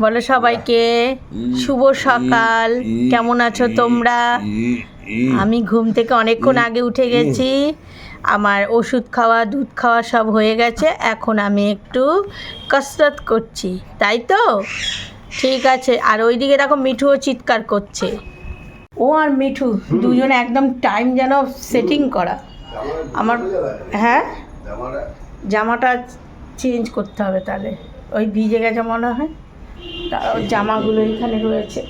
বলো সবাইকে, শুভ সকাল। কেমন আছো তোমরা? আমি ঘুম থেকে অনেকক্ষণ আগে উঠে গেছি। আমার ওষুধ খাওয়া, দুধ খাওয়া সব হয়ে গেছে। এখন আমি একটু কসরত করছি, তাই তো? ঠিক আছে। আর ওইদিকে দেখো মিঠুও চিৎকার করছে। ও আর মিঠু দুজনে একদম টাইম যেন সেটিং করা। আমার হ্যাঁ? জামাটা চেঞ্জ করতে হবে তাহলে। ওই ভিজে গেছে মনে হয়। জামাগুলো এখানে রয়েছে।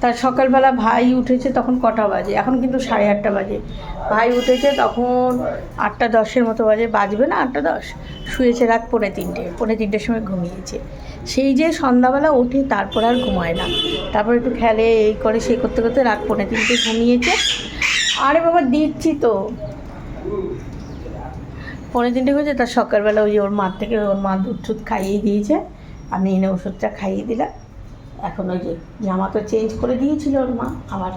তার সকালবেলা ভাই উঠেছে তখন কটা বাজে? এখন কিন্তু সাড়ে আটটা বাজে। ভাই উঠেছে তখন আটটা দশের মতো বাজে। বাজবে না আটটা দশ? শুয়েছে রাত পৌনে তিনটে। পৌনে তিনটের সময় ঘুমিয়েছে। সেই যে সন্ধ্যাবেলা ওঠে তারপর আর ঘুমায় না। তারপর একটু খেলে, এই করে, সেই করতে করতে রাত পৌনে তিনটে ঘুমিয়েছে। আরে বাবা দিচ্ছি তো। পনেরো তিনটে হয়েছে তার সকালবেলা ওই ওর মার থেকে ওর মা দুধ টুধ খাইয়ে দিয়েছে। আমি এনে ওষুধটা খাইয়ে দিলাম। এখন ওই যে জামা তো চেঞ্জ করে দিয়েছিল ওর মা, আবার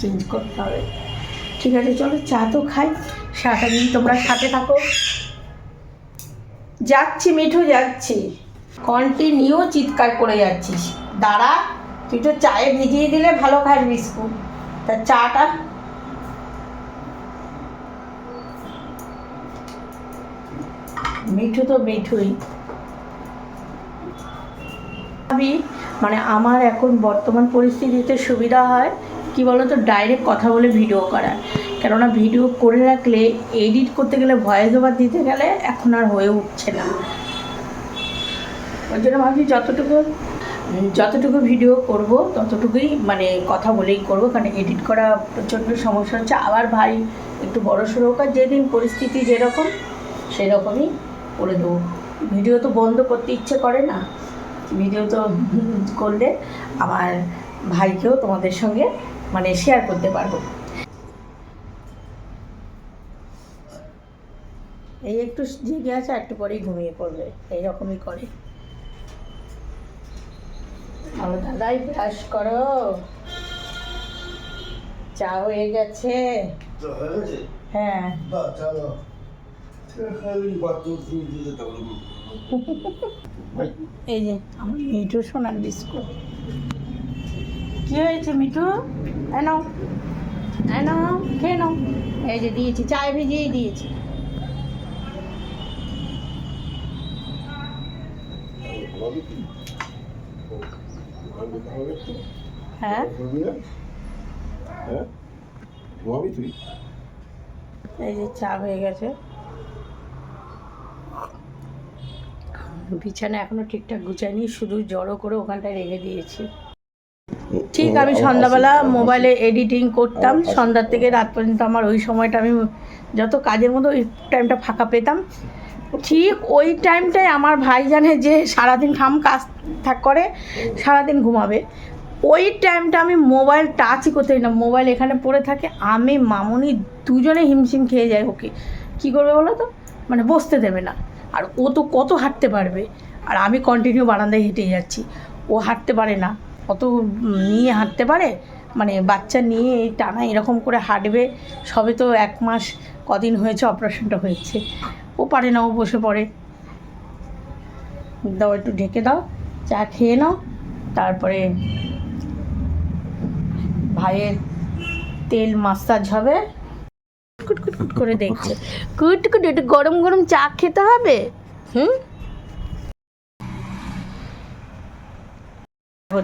চেঞ্জ করতে হবে। ঠিক আছে, চলো চা তো খাই। সারাটা দিন তোমরা সাথে থাকো। যাচ্ছি, মিঠু, যাচ্ছি। কন্টিনিউ চিৎকার করে যাচ্ছিস। দাঁড়া, তুই তো চায়ে ভিজিয়ে দিলে ভালো খাস বিস্কুট। তা চাটা? মিঠু তো মিঠুই। আমি মানে আমার এখন বর্তমান পরিস্থিতিতে সুবিধা হয় কি বলতো ডাইরেক্ট কথা বলে ভিডিও করা কেননা ভিডিও করে রাখলে এডিট করতে গেলে ভয়েস ওভার দিতে গেলে এখন আর হয়ে উঠছে না। ওই জন্য ভাবছি যতটুকু যতটুকু ভিডিও করব, ততটুকুই মানে কথা বলেই করব, কারণ এডিট করা প্রচণ্ড সমস্যা হচ্ছে। আবার ভাই একটু বড় সড়ো আর যেদিন পরিস্থিতি যেরকম, সেরকমই করে দেবো। ভিডিও তো বন্ধ করতে ইচ্ছে করে না। ভিডিও তো করলে আমার ভাইকেও তোমাদের সঙ্গে মানে শেয়ার করতে পারব। এই একটু জেগে আছে একটু পরেই ঘুমিয়ে পড়বে এইরকমই করে। আমার দাদাই ব্রাশ করো। চা হয়ে গেছে। হ্যাঁ হয়ে। হ্যাঁ এই যে আমার মিঠু সোনার বিস্কুট। কি হয়েছে মিঠু? এনো এনো খেয়ে নাও। এই যে দিয়েছি চায় ভিজিয়েই দিয়েছি। হ্যাঁ? হ্যাঁ? তুই? এই যে চা হয়ে গেছে। বিছানা এখনও ঠিকঠাক গুছাইনি শুধু জড়ো করে ওখানটায় রেখে দিয়েছি। ঠিক আমি সন্ধ্যাবেলা মোবাইলে এডিটিং করতাম সন্ধ্যার থেকে রাত পর্যন্ত আমার ওই সময়টা আমি যত কাজের মধ্যে ওই টাইমটা ফাঁকা পেতাম। ঠিক ওই টাইমটায় আমার ভাই জানে যে সারাদিন খাম কাজ থাক করে সারাদিন ঘুমাবে ওই টাইমটা আমি মোবাইল টাচই করতে না। মোবাইল এখানে পড়ে থাকে আমি মামুনি দুজনে হিমশিম খেয়ে যায় ওকে। কী করবে বলো তো মানে বসতে দেবে না। আর ও তো কত হাঁটতে পারবে? আর আমি কন্টিনিউ বারান্দায় হেঁটে যাচ্ছি। ও হাঁটতে পারে না। অত নিয়ে হাঁটতে পারে? মানে বাচ্চা নিয়ে এই টানা এরকম করে হাঁটবে, সবে তো এক মাস কদিন হয়েছে অপারেশনটা হয়েছে। ও পারে না, ও বসে পড়ে। দাও, একটু ঢেকে দাও, চা খেয়ে নাও, তারপরে ভাইয়ের তেল মাসাজ হবে। কুট কুট কুট করে দেখছে। কুট কুট একটু গরম গরম চা খেতে হবে? হুম?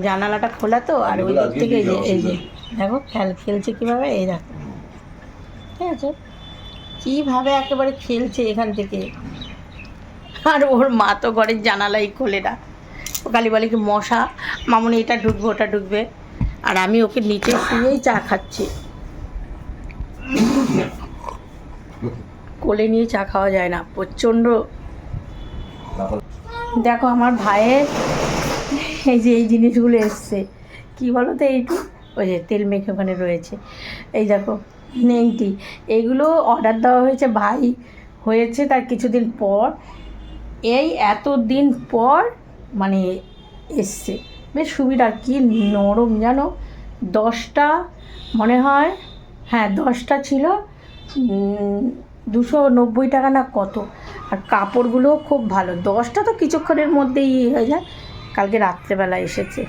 জানালাটা খোলা তো আর ওই দিক থেকে এই যে এই যে দেখো খেল খেলছে কীভাবে? এই দেখো। ঠিক আছে? কীভাবে একেবারে খেলছে এখান থেকে? আর ওর মা তো ঘরের জানালাই খোলে না। ও খালি বলে কি মশা মামনি এটা ঢুকবে ওটা ঢুকবে। আর আমি ওকে নিচে শুয়েই চা খাচ্ছি। কোলে নিয়ে চা খাওয়া যায় না, প্রচণ্ড। দেখো আমার ভাইয়ের এই যে এই জিনিসগুলো এসছে। কী বলো তো এইটু? ওই যে তেল মেখে ওখানে রয়েছে। এই দেখো নেংটি এইগুলো অর্ডার দেওয়া হয়েছে ভাই। হয়েছে তার কিছুদিন পর। এই এত দিন পর মানে এসছে। বেশ সুবিধা, কি নরম জানো? দশটা মনে হয় হ্যাঁ দশটা ছিল দুশো নব্বই টাকা না কত? আর কাপড়গুলোও খুব ভালো। দশটা তো কিছুক্ষণের মধ্যেই ইয়ে হয়ে যায়। কালকে রাত্রেবেলা এসেছে।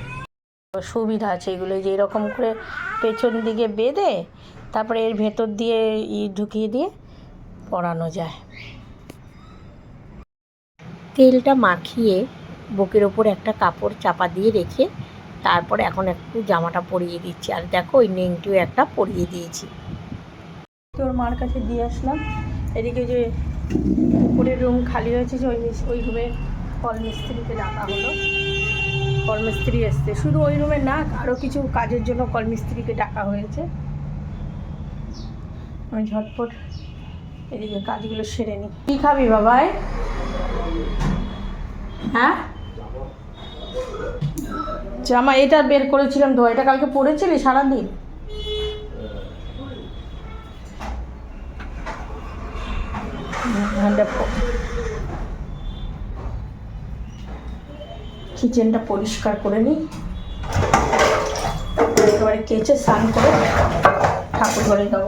সুবিধা আছে এগুলো যে এরকম করে পেছন দিকে বেঁধে, তারপরে এর ভেতর দিয়ে ই ঢুকিয়ে দিয়ে পরানো যায়। তেলটা মাখিয়ে বুকের ওপর একটা কাপড় চাপা দিয়ে রেখে, তারপরে এখন একটু জামাটা পরিয়ে দিচ্ছি। আর দেখো, ওই নেংটিও একটা পরিয়ে দিয়েছি। তোর মার কাছে দিয়ে আসলাম। এদিকে যে উপরের রুম খালি হয়েছে যে ওই ওই রুমে কল মিস্ত্রিকে ডাকা হলো। কল মিস্ত্রি এসছে। শুধু ওই রুমে না আরও কিছু কাজের জন্য কল মিস্ত্রিকে ডাকা হয়েছে। আমি ঝটপট এদিকে কাজগুলো সেরে নিই। কী খাবি বাবাই? হ্যাঁ? জামা এটা বের করেছিলাম তো এটা কালকে পরেছিলি সারাদিন? কিচেনটা পরিষ্কার করে নিই একেবারে কেচে স্নান করে ঠাকুর ঘরে যাব।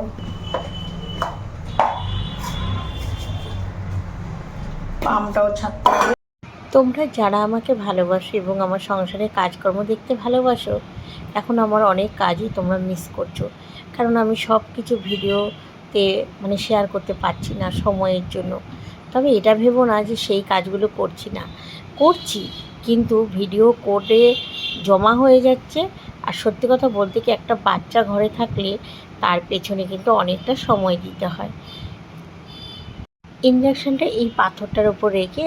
পামটাও ছাড়তে তোমরা যারা আমাকে ভালোবাসো এবং আমার সংসারে কাজকর্ম দেখতে ভালোবাসো, এখন আমার অনেক কাজই তোমরা মিস করছ। কারণ আমি সব কিছু ভিডিওতে মানে শেয়ার করতে পারছি না সময়ের জন্য। তবে এটা ভেবো না যে সেই কাজগুলো করছি না। করছি, কিন্তু ভিডিও করে জমা হয়ে যাচ্ছে। আর সত্যি কথা বলতে কি, একটা বাচ্চা ঘরে থাকলে তার পেছনে কিন্তু অনেকটা সময় দিতে হয়। ইন্ডাকশানটা এই পাথরটার উপর রেখে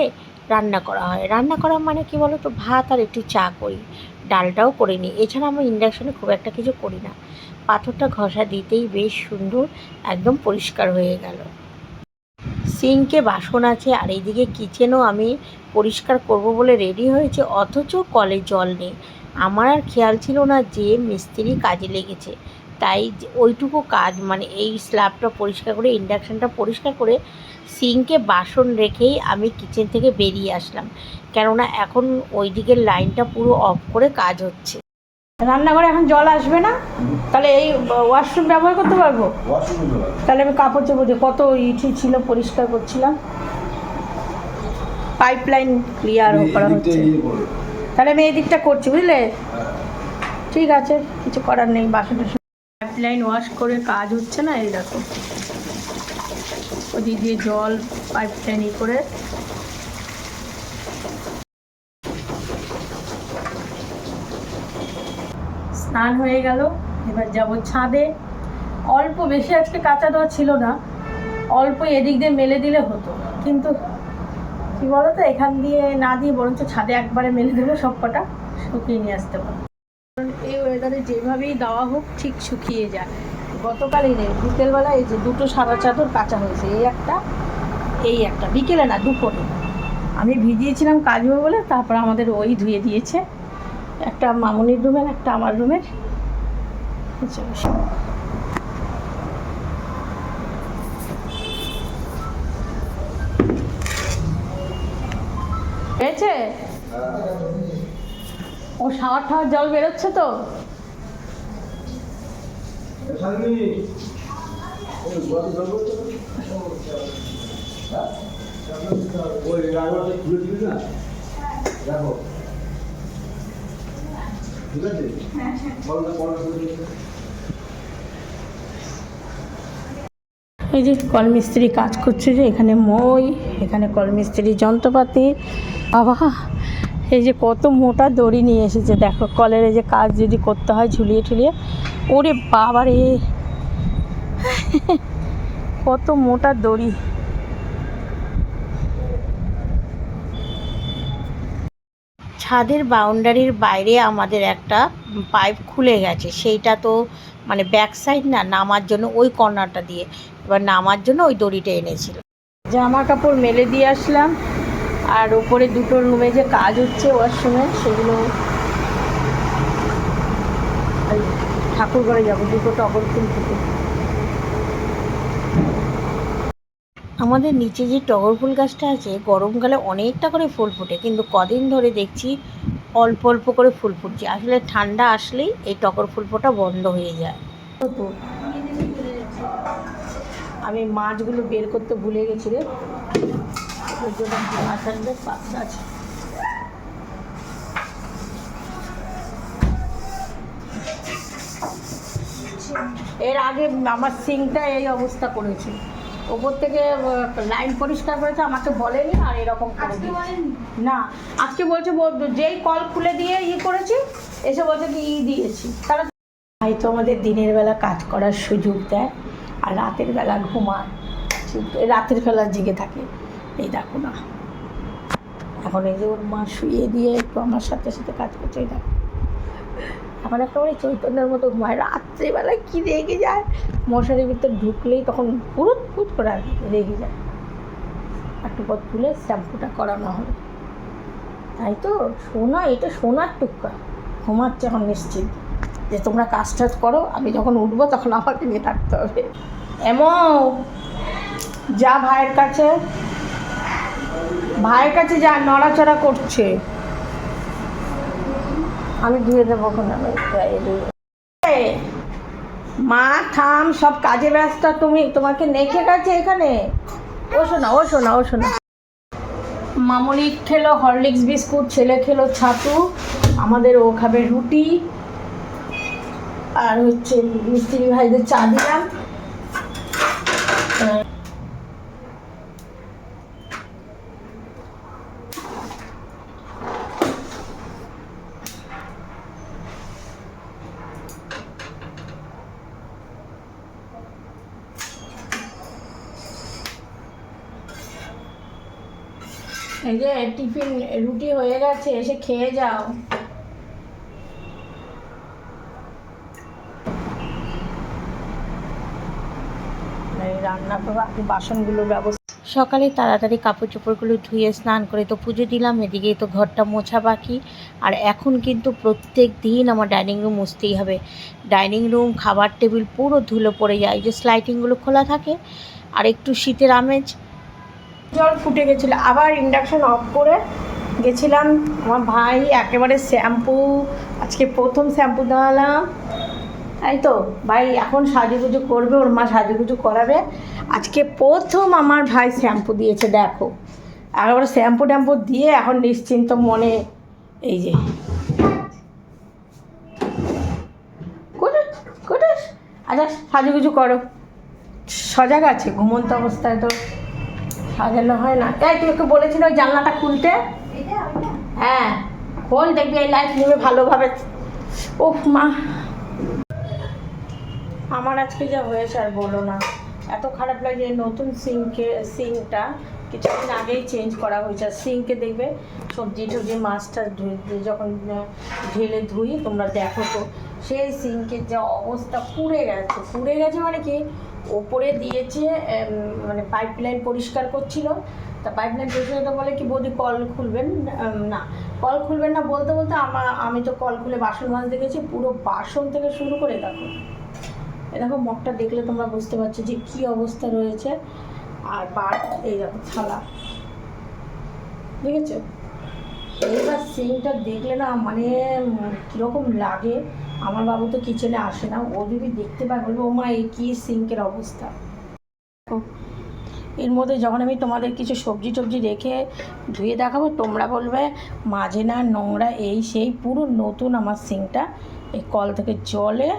রান্না করা হয়। রান্না করা মানে কি বলো তো ভাত আর একটু চা করি, ডালটাও করে নিই। এছাড়া আমি ইন্ডাকশানে খুব একটা কিছু করি না। পাথরটা ঘষা দিতেই বেশ সুন্দর, একদম পরিষ্কার হয়ে গেল। সিঙ্কে বাসন আছে আর এইদিকে কিচেনও আমি পরিষ্কার করব বলে রেডি হয়েছে, অথচ কলে জল নেই। আমার আর খেয়াল ছিল না যে মিস্ত্রি কাজে লেগেছে। তাই ওইটুকু কাজ মানে এই স্ল্যাবটা পরিষ্কার করে, ইন্ডাকশানটা পরিষ্কার করে সিঙ্কে বাসন রেখেই আমি কিচেন থেকে বেরিয়ে আসলাম। কেননা এখন ওই দিকের লাইনটা পুরো অফ করে কাজ হচ্ছে। রান্নাঘরে এখন জল আসবে না? তাহলে এই ওয়াশরুম ব্যবহার করতে পারব। তাহলে আমি কাপড় চোপড় দিয়ে কত ইটি ছিল পরিষ্কার করছিলাম? পাইপ লাইন ক্লিয়ার করা হচ্ছে। ইয়ে তাহলে আমি এই দিকটা করছি বুঝলে? ঠিক আছে কিছু করার নেই বাসন টাসন। পাইপ লাইন ওয়াশ করে কাজ হচ্ছে না এই দেখো। ওদিক দিয়ে জল পাইপ লাইন করে স্নান হয়ে গেল, এবার যাব ছাদে। অল্প বেশি আজকে কাঁচা দেওয়া ছিল না, অল্প এদিক দিয়ে মেলে দিলে হতো। কিন্তু কি বলো তো এখান দিয়ে না দিয়ে বরঞ্চ ছাদে একবারে মেলে দেবো সব কটা, শুকিয়ে নিয়ে আসতে পারব। কারণ এই ওয়েদারে যেভাবেই দেওয়া হোক, ঠিক শুকিয়ে যায়। গতকালই রে বিকেলবেলা এই যে দুটো সাদা চাদর কাঁচা হয়েছে, এই একটা এই একটা। বিকেলে না, দুপুরে। আমি ভিজিয়েছিলাম কাজবে বলে, তারপর আমাদের ওই ধুয়ে দিয়েছে। একটা মামুনির রুমের একটা আমার রুমের হয়েছে ও শাওয়ার ঠাওয়ার জল বেরোচ্ছে তো না? হ্যাঁ? দেখো। ঠিক আছে? বলটা পরে খুলে এই যে কলমিস্ত্রি কাজ করছে যে এখানে মই এখানে কলমিস্ত্রির যন্ত্রপাতি। বাবা এই যে কত মোটা দড়ি নিয়ে এসেছে। দেখো কলের এই যে কাজ যদি করতে হয় ঝুলিয়ে ঠুলিয়ে। ওরে বাবা রে কত মোটা দড়ি। ছাদের বাউন্ডারির বাইরে আমাদের একটা পাইপ খুলে গেছে। সেইটা তো মানে ব্যাক সাইড না, নামার জন্য ওই কর্নারটা দিয়ে। এবার নামার জন্য ওই দড়িটা এনেছিল। জামা কাপড় মেলে দিয়ে আসলাম। আর ওপরে দুটো রুমে যে কাজ হচ্ছে ওয়াশরুমে সেগুলো ঠাকুর ঘরে যাব, দুটো টগর ফুল আমাদের নিচে যে টগর ফুল গাছটা আছে, গরমকালে অনেকটা করে ফুল ফোটে, কিন্তু কদিন ধরে দেখছি অল্প অল্প করে ফুল ফুটছে। আসলে ঠান্ডা আসলেই এই টগর ফুল ফোটা বন্ধ হয়ে যায়। তো আমি মাছগুলো বের করতে ভুলে গেছি রে। মাছ আছে। এর আগে আমার সিংটা এই অবস্থা করেছে। ওপর থেকে লাইন পরিষ্কার করেছে আমাকে বলেনি আর এরকম করে। না আজকে বলছে বল- যেই কল খুলে দিয়ে ই করেছি এসে বলছে কি ই দিয়েছি। তারা ভাই তো আমাদের দিনের বেলা কাজ করার সুযোগ দেয় আর রাতের বেলা ঘুমায়। রাতের বেলা জেগে থাকে। এই দেখো না। এখন এই যে ওর মা শুয়ে দিয়ে একটু আমার সাথে সাথে কাজ করছে এই দেখো। এখন একেবারে চৈতন্যের মতো ঘুমায়। রাত্রেবেলায় কি রেগে যায়? মশারির ভিতর ঢুকলেই তখন পুরুত ফুট করে আর রেগে যায়। একটু পর তুলে শ্যাম্পুটা করানো হবে তাই তো? সোনা, এটা সোনার টুকরা। ঘুমাচ্ছে এখন নিশ্চিত। যে তোমরা কাজ টাজ করো, আমি যখন উঠবো তখন আমাকে নিয়ে থাকতে হবে। এমন। যা ভাইয়ের কাছে। ভাইয়ের কাছে যা নড়াচড়া করছে। আমি ধুয়ে দেবো এ, মা থাম সব কাজে ব্যস্ত। তুমি তোমাকে নেখে গেছে এখানে। ও শোনা ও শোনা ও শোনা। মামনি খেলো হরলিক্স বিস্কুট ছেলে খেলো ছাতু। আমাদের ও খাবে রুটি। আর হচ্ছে মিস্ত্রি ভাইদের চা দিলাম। এই যে টিফিন রুটি হয়ে গেছে, এসে খেয়ে যাও। রান্না ব্যবস্থা। সকালে তাড়াতাড়ি কাপড় চোপড়গুলো ধুয়ে স্নান করে তো পুজো দিলাম, এদিকে তো ঘরটা মোছা বাকি। আর এখন কিন্তু প্রত্যেক দিন আমার ডাইনিং রুম মুছতেই হবে। ডাইনিং রুম, খাবার টেবিল পুরো ধুলো পড়ে যায় যে স্লাইটিংগুলো খোলা থাকে, আর একটু শীতের আমেজ জল ফুটে গেছিল। আবার ইন্ডাকশন অফ করে গেছিলাম। আমার ভাই একেবারে শ্যাম্পু, আজকে প্রথম শ্যাম্পু দেওয়ালাম তাই তো? ভাই এখন সাজুগুজু করবে, ওর মা সাজুগুজু করাবে। আজকে প্রথম আমার ভাই শ্যাম্পু দিয়েছে, দেখো। একেবারে শ্যাম্পু ট্যাম্পু দিয়ে এখন নিশ্চিন্ত মনে, এই যে। আচ্ছা সাজুগুজু করো। সজাগ আছে, ঘুমন্ত অবস্থায় তো। সাজানো হয় না। তাই তুই ওকে বলেছিল ওই জানলাটা খুলতে? হ্যাঁ খোল দেখবি এই লাইট নেবে ভালোভাবে। ও মা। আমার আজকে যা হয়েছে আর বলো না। এত খারাপ লাগে এই নতুন সিঙ্কে সিঙ্কটা কিছুদিন আগেই চেঞ্জ করা হয়েছে। আর সিঙ্কে দেখবে সবজি টবজি মাছটা ধুয়ে ধুয়ে যখন ঢেলে ধুই তোমরা দেখো তো সেই সিঙ্কের যা অবস্থা পুড়ে গেছে। পুড়ে গেছে মানে কি? ওপরে দিয়েছে মানে পাইপ লাইন পরিষ্কার করছিল। তা পাইপ লাইন পরিষ্কার বলে কি, বৌদি, কল খুলবেন? না। কল খুলবেন না বলতে বলতে আমার আমি তো কল খুলে বাসন মাজতে গেছি পুরো বাসন থেকে শুরু করে দেখো। এ দেখো, মগটা দেখলে তোমরা বুঝতে পারছ যে কি অবস্থা রয়েছে। আর বার, এই দেখো, থালা। দেখেছ? এইবার সিনটা দেখলে না মানে কীরকম লাগে। আমার বাবু তো কিচেনে আসে না, ও যদি দেখতে পায়, বলবে, ও মা এই কী সিঙ্কের অবস্থা? এর মধ্যে যখন আমি তোমাদের কিছু সবজি টবজি রেখে ধুয়ে দেখাবো, তোমরা বলবে মাঝে না নোংরা, এই সেই, পুরো নতুন আমার সিঙ্কটা এই কল থেকে জলে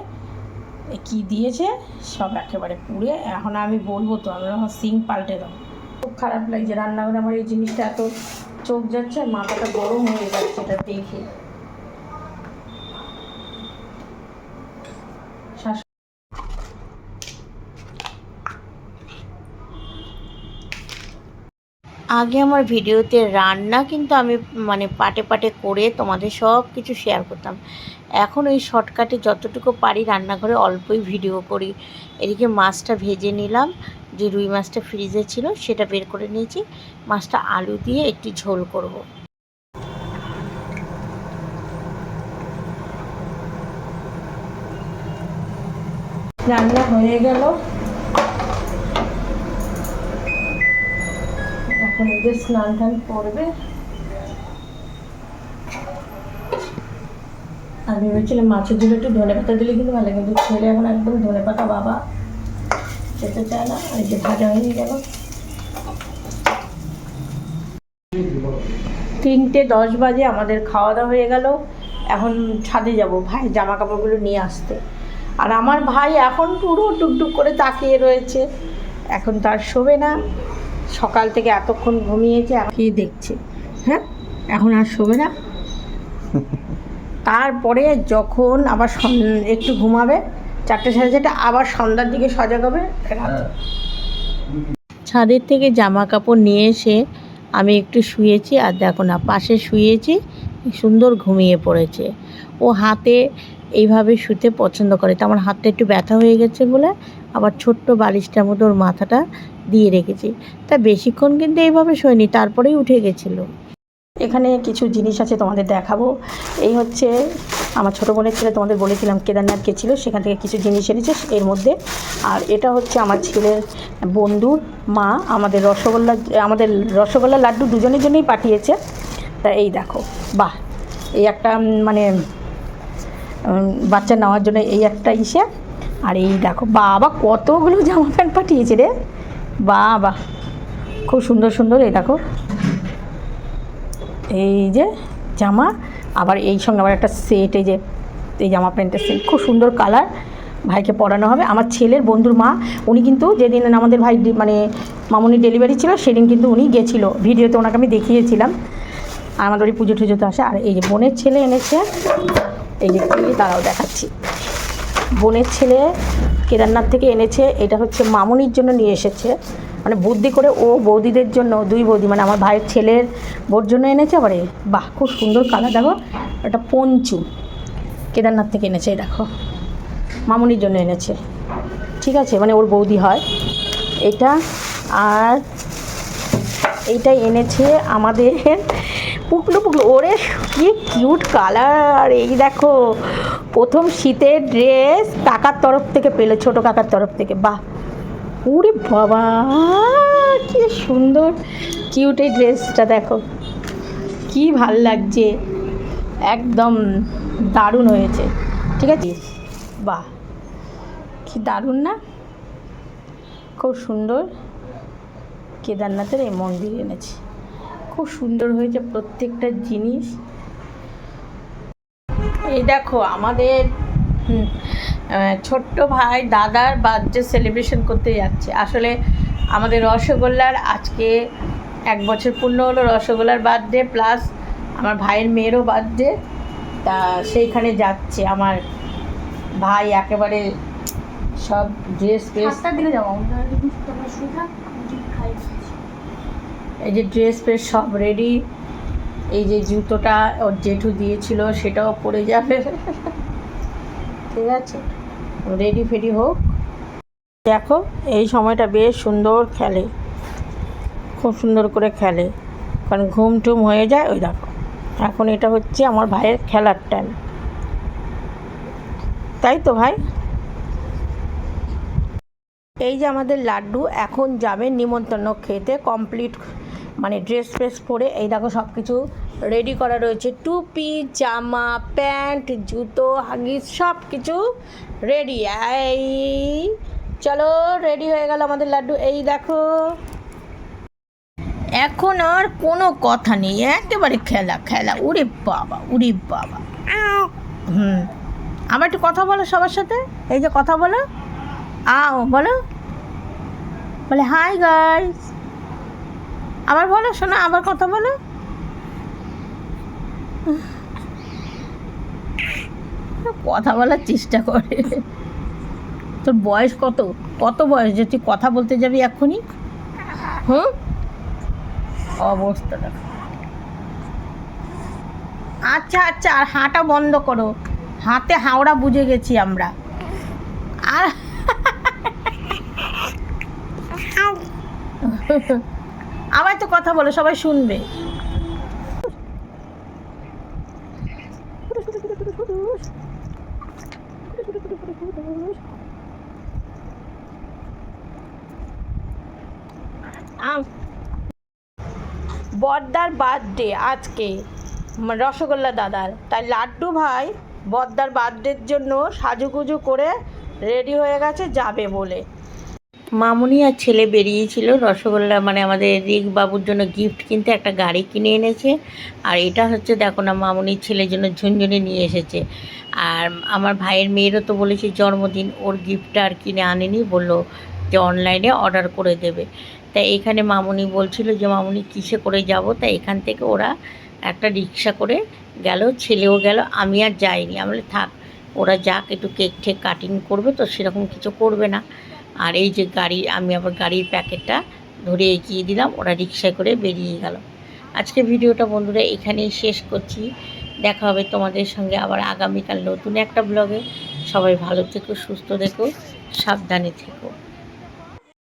কী দিয়েছে, সব একেবারে পুড়ে, এখন আমি বলব তো, আমি আমার সিঙ্ক পাল্টে দাও খুব খারাপ লাগছে রান্নাঘরে, আমার এই জিনিসটা এত চোখ যাচ্ছে, মাথাটা গরম হয়ে যাচ্ছে এটা দেখে। আগে আমার ভিডিওতে রান্না কিন্তু আমি মানে পাটে পাটে করে তোমাদের সব কিছু শেয়ার করতাম। এখন ওই শর্টকাটে যতটুকু পারি রান্নাঘরে অল্পই ভিডিও করি। এদিকে মাছটা ভেজে নিলাম, যে রুই মাছটা ফ্রিজে ছিল সেটা বের করে নিয়েছি। মাছটা আলু দিয়ে একটি ঝোল করব। রান্না হয়ে গেল। এখন এদের স্নান টান করবে। আর ভেবেছিলাম মাছের ঝোলে একটু ধনে পাতা দিলে কিন্তু ভালো কিন্তু ছেলে এখন একদম ধনে পাতা বাবা। খেতে চায় না আর এই যে ভাজা হয়ে গেল। তিনটে দশ বাজে, আমাদের খাওয়া দাওয়া হয়ে গেল। এখন ছাদে যাব ভাই জামা কাপড়গুলো নিয়ে আসতে। আর আমার ভাই এখন পুরো টুকটুক করে তাকিয়ে রয়েছে। এখন তার শোবে না। সকাল থেকে এতক্ষণ ঘুমিয়েছে কি দেখছে? হ্যাঁ? এখন আর শোবে না? তারপরে যখন আবার একটু ঘুমাবে, চারটে সাড়ে চারটে, আবার সন্ধ্যার দিকে সজাগ হবে ছাদের থেকে জামা কাপড় নিয়ে এসে আমি একটু শুয়েছি, আর দেখো না, পাশে শুয়েছি সুন্দর ঘুমিয়ে পড়েছে। ও হাতে এইভাবে শুতে পছন্দ করে। তো আমার হাতটা একটু ব্যথা হয়ে গেছে বলে আবার ছোট্ট বালিশটার মধ্যে ওর মাথাটা দিয়ে রেখেছি। তা বেশিক্ষণ কিন্তু এইভাবে শোয়নি, তারপরেই উঠে গেছিল। এখানে কিছু জিনিস আছে তোমাদের দেখাবো। এই হচ্ছে আমার ছোটো বোনের ছেলে, তোমাদের বলেছিলাম কেদারনাথ গেছিল, সেখান থেকে কিছু জিনিস এনেছে এর মধ্যে। আর এটা হচ্ছে আমার ছেলের বন্ধুর মা, আমাদের রসগোল্লা আমাদের রসগোল্লা লাড্ডু দুজনের জন্যই পাঠিয়েছে। তা এই দেখো, বাহ! এই একটা মানে বাচ্চা নেওয়ার জন্য এই একটা ইসে। আর এই দেখো, বাবা কতগুলো জামা প্যান্ট পাঠিয়েছে রে। বাবা, খুব সুন্দর সুন্দর এই দেখো। এই যে জামা, আবার এই সঙ্গে আবার একটা সেট এই যে, এই জামা প্যান্টের সেট খুব সুন্দর কালার ভাইকে পরানো হবে। আমার ছেলের বন্ধুর মা, উনি কিন্তু যেদিন আমাদের ভাই মানে মামুনি ডেলিভারি ছিল, সেদিন কিন্তু উনি গেছিল। ভিডিওতে ওনাকে আমি দেখিয়েছিলাম। আর আমাদের ওই পুজো টুজোতে আসে। আর এই যে বোনের ছেলে এনেছে। এই যে তারাও দেখাচ্ছি। বোনের ছেলে কেদারনাথ থেকে এনেছে, এটা হচ্ছে মামুনির জন্য নিয়ে এসেছে। মানে বুদ্ধি করে ও বৌদিদের জন্য, দুই বৌদি মানে আমার ভাইয়ের ছেলের বোর জন্য এনেছে, আবার বাহ, খুব সুন্দর কালার, দেখো এটা পঞ্চু। কেদারনাথ থেকে এনেছে, এই দেখো, মামুনির জন্য এনেছে। ঠিক আছে মানে ওর বৌদি হয়। এটা আর এইটাই এনেছে আমাদের পুকলু পুকলু, ওরে কি কিউট কালার এই দেখো, প্রথম শীতের ড্রেস কাকার তরফ থেকে পেলে, ছোট কাকার তরফ থেকে, বাহ। ওরে বাবা, কি সুন্দর কিউট এই ড্রেসটা দেখো, কি ভালো লাগছে, একদম দারুণ হয়েছে, ঠিক আছে? বাহ, কি দারুণ না? খুব সুন্দর, কেদারনাথের এই মন্দির এনেছি। খুব সুন্দর হয়েছে প্রত্যেকটা জিনিস। এই দেখো, আমাদের ছোট্ট ভাই দাদার বার্থডে সেলিব্রেশন করতে যাচ্ছে। আসলে আমাদের রসগোল্লার আজকে এক বছর পূর্ণ হলো রসগোল্লার বার্থডে, প্লাস আমার ভাইয়ের মেয়েরও বার্থডে। তা সেইখানে যাচ্ছে আমার ভাই, একেবারে সব ড্রেস ফ্রেস দিকে যাব আমাদের তোমরা শুয়ে থাক আমি খাই এই যে ড্রেস ফ্রেস সব রেডি এই যে জুতোটা ওর জেঠু দিয়েছিল সেটাও পরে যাবে। ঠিক আছে রেডি ফেডি হোক। দেখো, এই সময়টা বেশ সুন্দর খেলে। খুব সুন্দর করে খেলে। কারণ ঘুম টুম হয়ে যায়, ওই দেখো। এখন এটা হচ্ছে আমার ভাইয়ের খেলার টাইম তাই তো ভাই? এই যে আমাদের লাড্ডু এখন যাবে নিমন্ত্রণ খেতে কমপ্লিট মানে ড্রেস ফ্রেস পরে এই দেখো সব কিছু রেডি করা রয়েছে। টুপি, জামা, প্যান্ট, জুতো, হাগিস সব কিছু রেডি এই, চলো রেডি হয়ে গেল আমাদের লাড্ডু। এই দেখো। এখন আর কোনো কথা নেই। একেবারে খেলা খেলা। উরে বাবা উরে বাবা। হুম। আবার একটু কথা বলো সবার সাথে। এই যে কথা বলো। আও, বলো। বলে হাই গাইস আবার বলো, শোনো, আবার কথা বলো। কথা বলার চেষ্টা করে। তোর বয়স কত? কত বয়স? যে তুই কথা বলতে যাবি এক্ষুনি? হুম? অবস্থা আচ্ছা আচ্ছা আর হাঁটা বন্ধ করো। হাতে হাওড়া বুঝে গেছি আমরা। আর আবার তো কথা বলো, সবাই শুনবে। বদ্দার বার্থডে আজকে রসগোল্লা দাদার। তাই লাড্ডু ভাই বদ্দার বার্থডের জন্য সাজুগুজু করে রেডি হয়ে গেছে, যাবে বলে। মামুনি আর ছেলে বেরিয়েছিল। রসগোল্লা মানে আমাদের রিক বাবুর জন্য গিফট কিনতে একটা গাড়ি কিনে এনেছে। আর এটা হচ্ছে দেখো না, মামুনির ছেলের জন্য ঝুনঝুনি নিয়ে এসেছে। আর আমার ভাইয়ের মেয়েরও তো বলেছে জন্মদিন, ওর গিফটটা আর কিনে আনেনি, বলল যে অনলাইনে অর্ডার করে দেবে। তাই এখানে মামুনি বলছিল যে, মামুনি, কিসে করে যাব? তাই এখান থেকে ওরা একটা রিক্সা করে গেল, ছেলেও গেল, আমি আর যাইনি। আমি থাক, ওরা যাক, একটু কেক ঠেক কাটিং করবে তো, সেরকম কিছু করবে না। আর এই যে গাড়ি, আমি আবার গাড়ির প্যাকেটটা ধরে এগিয়ে দিলাম, ওরা রিক্সায় করে বেরিয়ে গেল। আজকে ভিডিওটা বন্ধুরা এখানেই শেষ করছি। দেখা হবে তোমাদের সঙ্গে আবার আগামীকাল নতুন একটা ব্লগে সবাই ভালো থেকো, সুস্থ থেকো, সাবধানে থেকো।